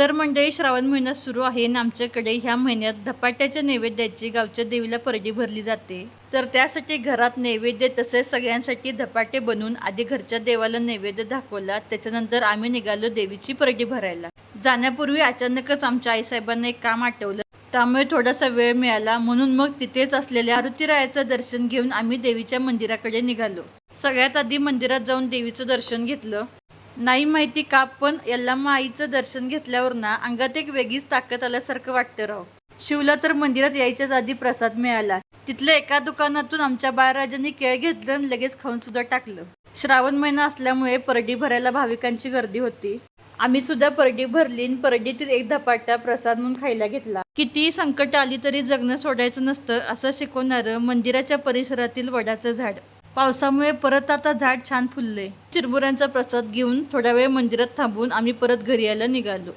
तर मंडळी श्रावण महिना सुरू आहे आणि आमच्याकडे ह्या महिन्यात धपाट्याच्या नैवेद्याची गावच्या देवीला परडी भरली जाते. तर त्यासाठी घरात नैवेद्य तसेच सगळ्यांसाठी धपाटे बनवून आधी घरच्या देवाला नैवेद्य दाखवला. त्याच्यानंतर आम्ही निघालो देवीची परडी भरायला. जाण्यापूर्वी अचानकच आमच्या आईसाहेबांना एक काम आठवलं. त्यामुळे थोडासा वेळ मिळाला. म्हणून मग तिथेच असलेल्या आरुतीरायाचं दर्शन घेऊन आम्ही देवीच्या मंदिराकडे निघालो. सगळ्यात आधी मंदिरात जाऊन देवीचं दर्शन घेतलं. नाही माहिती का पण यल्लामा आईचं दर्शन घेतल्यावर ना अंगात एक वेगळीच ताकद आल्यासारखं वाटतं राव. शिवला तर मंदिरात यायच्याच आधी प्रसाद मिळाला. तिथल्या एका दुकानातून आमच्या बाळराजांनी केळ घेतलं आणि लगेच खाऊन सुद्धा टाकलं. श्रावण महिना असल्यामुळे परडी भरायला भाविकांची गर्दी होती. आम्ही सुद्धा परडी भरली आणि परडीतील एक धपाटा प्रसाद म्हणून खायला घेतला. कितीही संकट आली तरी जगणं सोडायचं नसतं असं शिकवणारं मंदिराच्या परिसरातील वडाचं झाड. पावसामुळे परत आता झाड छान फुलले. चिरमुऱ्यांचा प्रसाद घेऊन थोडा वेळ मंदिरात थांबून आम्ही परत घरी यायला निघालो.